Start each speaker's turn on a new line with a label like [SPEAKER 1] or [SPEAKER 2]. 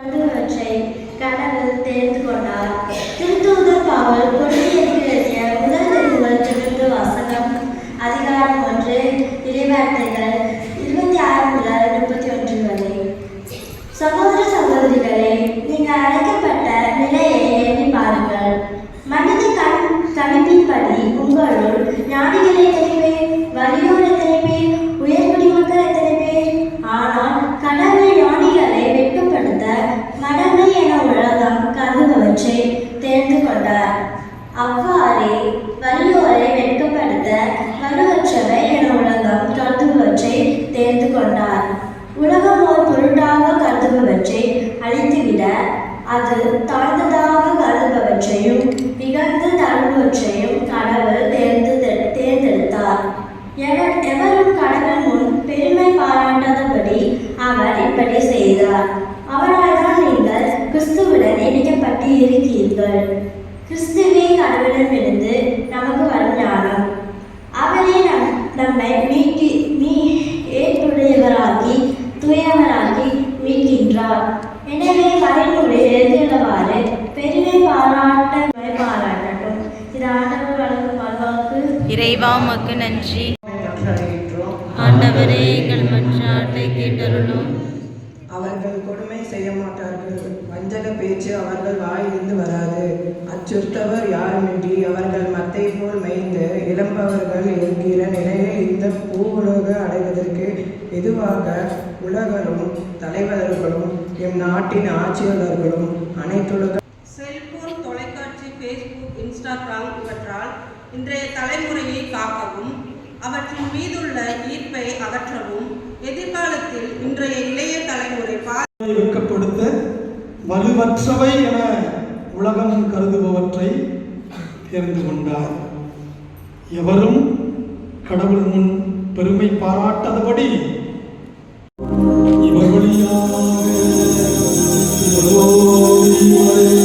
[SPEAKER 1] ஆகியவற்றை கடவுள் தெரிந்து கொண்டார். திருத்தூதர் பாவல் கொடியேற்கு முதல் திருமுறை திருத்து வாசகம். அதிகாரம் ஒன்று இறைவார்த்தைகள் இருபத்தி ஆறு முதல் முப்பத்தி ஒன்று வரை. சகோதர சகோதரிகளே நீங்கள் அது தாழ்ந்ததாக கருதுபவற்றையும் இகழ்ந்து தழுவற்றையும் கடவுள் தேர்ந்து தேர்ந்தெடுத்தார். எவர் எவரும் கடவுள் முன் பெருமை பாராட்டாதபடி அவர் இப்படி செய்தார். அவரால் தான் நீங்கள் கிறிஸ்துவுடன் இணைக்கப்பட்டு இருக்கிறீர்கள். கிறிஸ்துவே கடவுளிடமிருந்து நமக்கு வரும் ஞானம். அவரே நம் நம்மை மீட்டி மீ ஏற்புடையவராகி தூயவராகி மீட்கின்றார். எனவே வரைமுறை எழுதியுள்ளவாறு பெருமை பாராட்ட பாராட்டட்டும் இது ஆண்டவர் வழங்கும் வாழ்வாக்கு
[SPEAKER 2] இறைவா உமக்கு நன்றி. ஆண்டவரே எங்கள் மன்றாட்டை கேட்டருளும்.
[SPEAKER 3] அவர்கள் கொடுமை செய்ய மாட்டார்கள். வஞ்சக பேச்சு அவர்கள் வாயிலிருந்து வராது. அச்சுறுத்தவர் யாருமின்றி அவர்கள் மத்தை போல் மேய்ந்து இளம்பவர்கள் இருக்கிற நிலையில் இந்த பூவுலக அடைவதற்கு எதுவாக உலகரும் தலைவர்களும் எம் நாட்டின் ஆட்சியாளர்களும் அனைத்துலக
[SPEAKER 4] செல்போன் தொலைக்காட்சி ஃபேஸ்புக் இன்ஸ்டாகிராம் இவற்றால் இன்றைய தலைமுறையை காக்கவும் அவற்றின் மீதுள்ள ஈர்ப்பை அகற்றவும் எதிர்காலத்தில் இன்றைய இளைய தலைமுறை பா
[SPEAKER 5] வெட்கப்படுத்த வலுவற்றவை என உலகம் கருதுபவற்றை தெரிந்து கொண்டார். எவரும் கடவுள் முன் பெருமை பாராட்டாதபடி gloria, gloria.